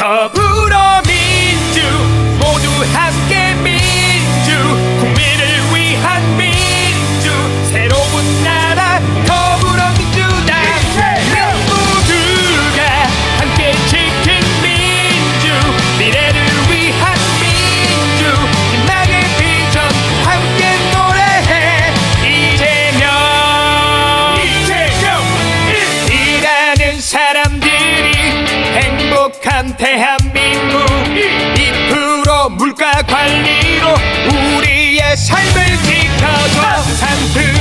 더불어 미 강한 대한민국 이프로 물가 관리로 우리의 삶을 지켜줘. 산뜻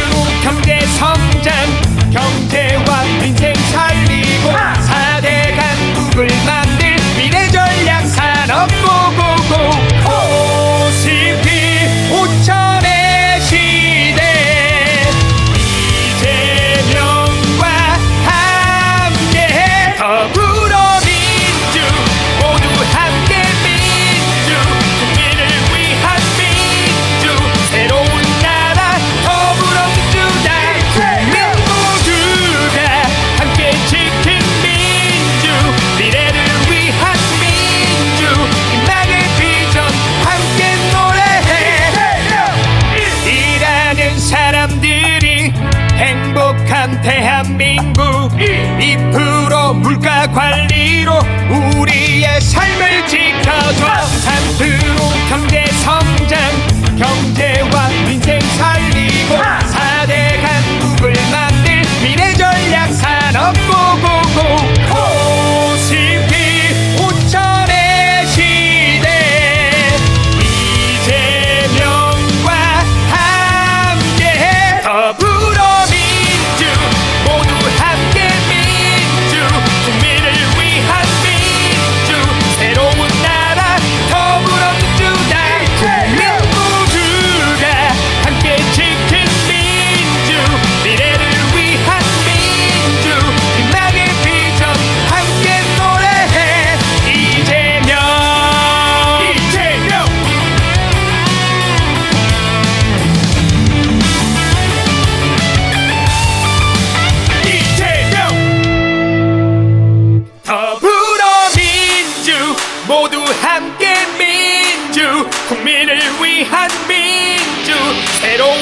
행복한 대한민국. 2% 물가 관리로 우리 committed we had been to. Said, oh,